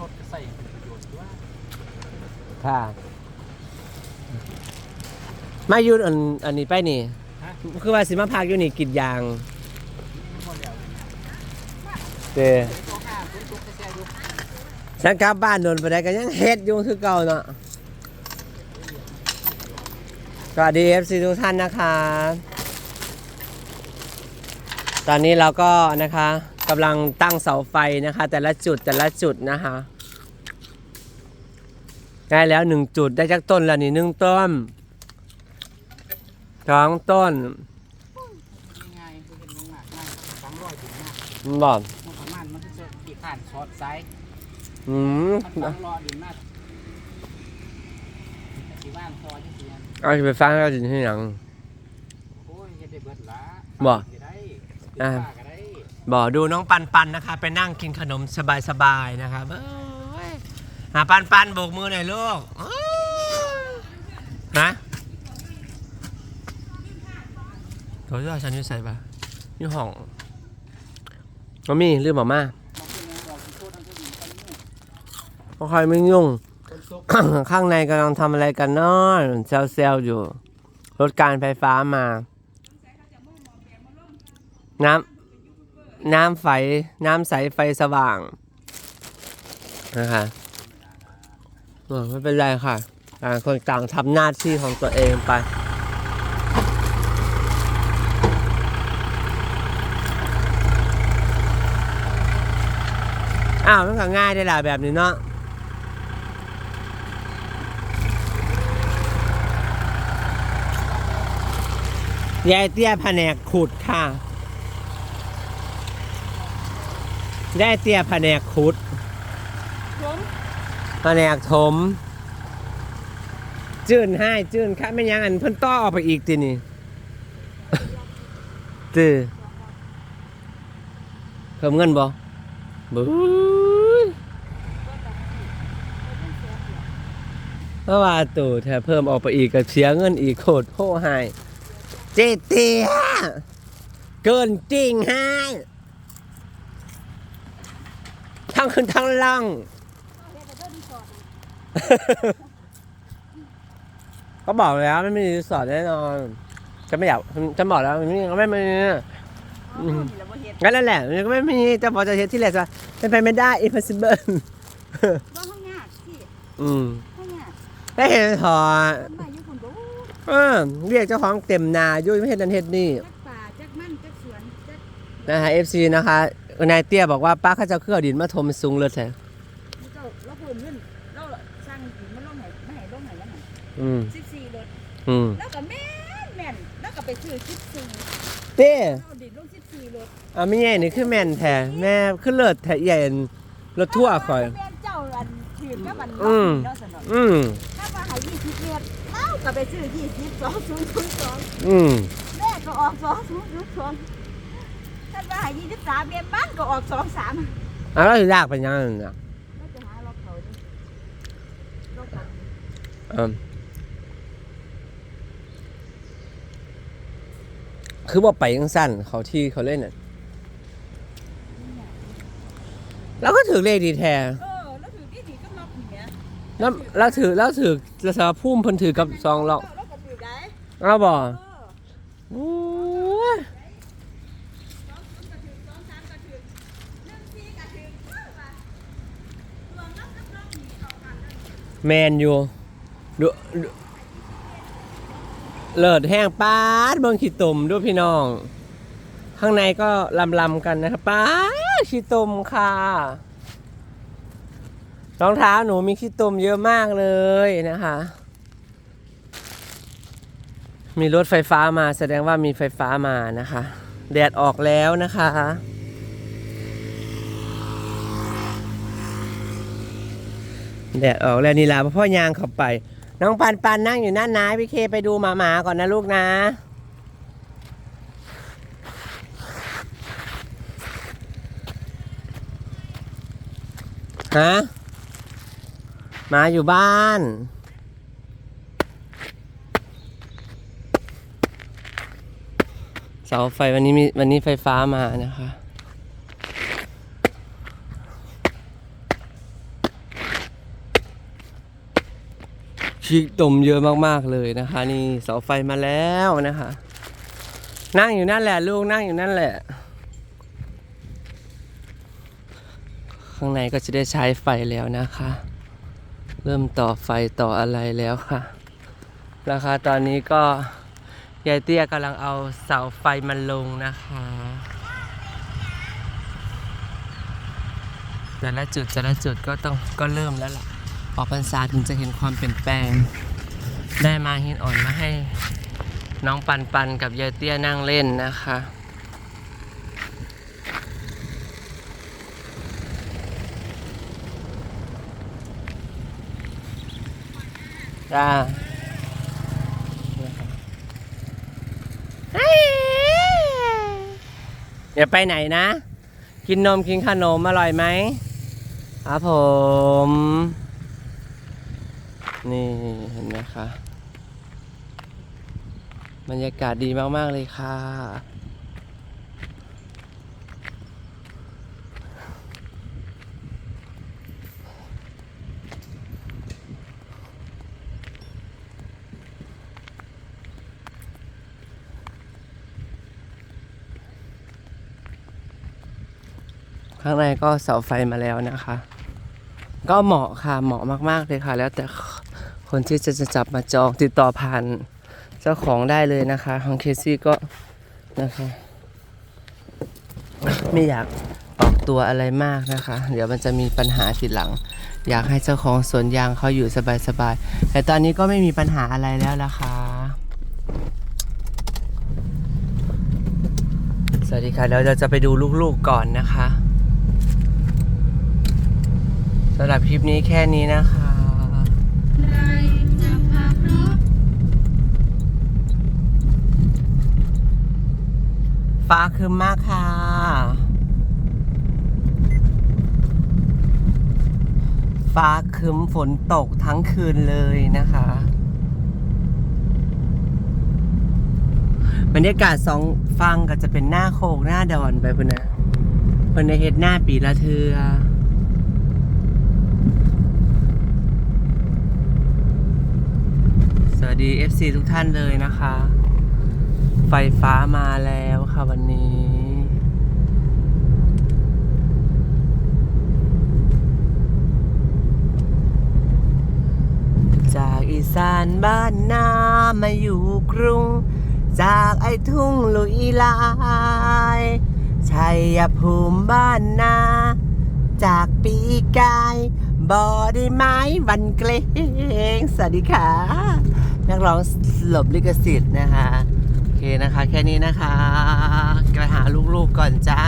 รถก็ใส่เป็นประโยชน์ด้วยค่ะ มาอยู่อันอันนี้ไปนี่ ฮะคือว่าสิมาพักอยู่นี่กินยาง หมดแล้วเด้โต๊ะห้าคุณตุ๊กแซ่ดูฉันกลับบ้านโดนไปได้ก็ยังเฮ็ดอยู่คือเก่าเนาะสวัสดีเอฟซีทุกท่านนะคะ ตอนนี้เราก็นะคะ กำลังตั้งเสาไฟนะคะ แต่ละจุดแต่ละจุดนะคะได้แล้วหนึ่งจุดได้จากต้นแล้วนี่หนึ่งต้นสองต้นง่ายๆคือเห็นมันหนักมากสามร้อยถึงมากบอกมันประมาณมันก็จะกี่ผ่านช็อตไซส์อืมมันฟังรอดื่มมากสีว่างพอจะเสียเอาไปฟังแล้วจริงที่หยังโอ้ยเฮ็ดได้เบิดละบ่ก็ได้อ่าป้าก็ได้ บอกดูน้องปันปันนะคะ ไปนั่งกินขนมสบายๆนะคะเอ้ยหาปันปันโบกมือหน่อยลูกนะโถยว่าฉันอยู่ใส่ปะยู่ห้องมามีลืมบอกมาเป็นไงบอกสิโทษทางผู้หญิงคนนี้เพราะใครไม่ยุ่ง ข้างในกำลังทำอะไรกันเนาะเซลๆอยู่ รถการไฟฟ้ามา น้ำ น้ำไฟน้ำใสไฟสว่างนะคะไม่เป็นไรค่ะต่างคนต่างทำหน้าที่ของตัวเองไปอ้าวมันก็ง่ายได้หละแบบนี้เนาะยายเตี้ยแผนกขุดค่ะ ยายเตี้ยแผนกขุดผมแผนกถม จื่นให้จื่นค่ะไม่ยังอันเพิ่นต่อออกไปอีกทีนี่จือเพิ่มเงินบ่บู๊ยเพราะว่าตู่ถ้าเพิ่มออกไปอีกก็เสียเงินอีกโคตรโหหายเจเตียเกินจริงฮะ ทั้งขึ้นทั้งล่องก็บอกแล้วไม่มีรีสอร์ทแน่นอนจะไม่อยากจะบอกแล้วมันไม่ก็ไม่มีงั้นนั่นแหละก็ไม่มีแต่พอจะเห็นที่แหละจะเป็นไปไม่ได้ impossible ว่าห้องยากสิอืมห้องยากได้เห็นถอดคนมเออเรียกเจ้าของเต็มนายู่ไม่เห็นนั่นเห็นนี่จักป่าจักมันจักสวนจักนะคะ FC นะคะ นายเตี้ยบอกว่าป้าเขาจะเอาเครื่องดินมาถมสูงเลยแท้นี่เจ้าเราเพิ่มเงินเราสร้างหินมาลงให้มาให้ลงให้แล้วหั่นอืม14รถอืมแล้วก็แม่นแม่นแล้วก็ไปซื้อ14เต้เอาดินลง14รถอะไม่ใหญ่นี่คือแม่นแท้แม่คือเลิศแท้ใหญ่รถทั่วคอย แม่นเจ้าอันถือกับมันอืม เนาะสนองอืมถ้าว่าให้20เมตรเอ้าก็ไปซื้อ20 2002อืมแม่ก็ออก2002 ถ้าว่าให้23เมตรบ้านก็ออก23อะแล้วสิลากไปยังไงน่ะก็จะหาล็อกเขาดิล็อกเขาเอืมคือว่าไปยังสั้นเขาที่เขาเล่นน่ะแล้วก็ถือเลขดีแท้เออแล้วถือที่ถือก็ล็อกอย่างเงี้ยแล้วแล้วถือแล้วถือจะสาพุ่มเพิ่นถือกับซองหรอกแล้วก็ถือได้เอาบ่เออ โอ้ย สองศูนย์ก็ถือสองสามก็ถือหนึ่งสี่ก็ถือเออว่ะรวมแล้วกับล็อกนี่เอากันเลย แมนอยู่ดูดูเลิศแห้งปาดเบิ่งขี้ตุ่มด้วยพี่น้อง ข้างในก็ลำๆกันนะครับป้าดขี้ตุ่มค่ะรองเท้าหนูมีขี้ตุ่มเยอะมากเลยนะคะ มีรถไฟฟ้ามาแสดงว่ามีไฟฟ้ามานะคะ แดดออกแล้วนะคะ แดดออกแล้วนี่ล่ะพ่อยางเข้าไป น้องปันปันนั่งอยู่นั่นนะพี่เคไปดูหมาหมาก่อนนะลูกนะ ฮะหมาอยู่บ้านเสาไฟวันนี้มีวันนี้ไฟฟ้ามานะคะ ชิกตมเยอะมากๆเลยนะคะ นี่เสาไฟมาแล้วนะคะ นั่งอยู่นั่นแหละลูกนั่งอยู่นั่นแหละ ข้างในก็จะได้ใช้ไฟแล้วนะคะ เริ่มต่อไฟต่ออะไรแล้วค่ะราคาตอนนี้ก็ยายเตี้ยกำลังเอาเสาไฟมันลงนะคะ แต่ละจุดแต่ละจุดก็ต้องก็เริ่มแล้วล่ะ ออกพรรษาถึงจะเห็นความเปลี่ยนแปลง ได้มาหินอ่อนมาให้น้องปันปันกับยายเตี้ยนั่งเล่นนะคะจ้าอย่าไปไหนนะ กินนมกินขนมอร่อยไหมครับผม นี่เห็นไหมคะบรรยากาศดีมาก ๆ เลยค่ะ ข้างในก็เสาไฟมาแล้วนะคะ ก็เหมาะค่ะ เหมาะมาก ๆ เลยค่ะ แล้วแต่ คนที่จะจะจับมาจองติดต่อผ่านเจ้าของได้เลยนะคะของเคซี่ก็นะคะไม่อยากออกตัวอะไรมากนะคะ เดี๋ยวมันจะมีปัญหาทีหลัง อยากให้เจ้าของสวนยางเขาอยู่สบายๆแต่ตอนนี้ก็ไม่มีปัญหาอะไรแล้วนะคะ สวัสดีค่ะแล้วเราจะไปดูลูกๆก่อนนะคะสำหรับคลิปนี้แค่นี้นะคะ ฟ้าคืมมากค่ะ ฟ้าคืมฝนตกทั้งคืนเลยนะคะบรรยากาศสองฟังก็จะเป็นหน้าโคกหน้าดอนไปพุ่นนะเพิ่นได้เฮ็ดหน้าปีละเทือสวัสดี FC ทุกท่านเลยนะคะ ไฟฟ้ามาแล้วค่ะวันนี้จากอีสานบ้านนามาอยู่กรุง จากไอ้ทุ่งลุยลายชัยภูมิบ้านนา จากปีกายบอได้ไหม้วันเกรงสวัสดีค่ะ นักร้องหลบลิขสิทธิ์นะคะ นะคะ แค่นี้นะคะ ไปหาลูกๆก่อนจ้า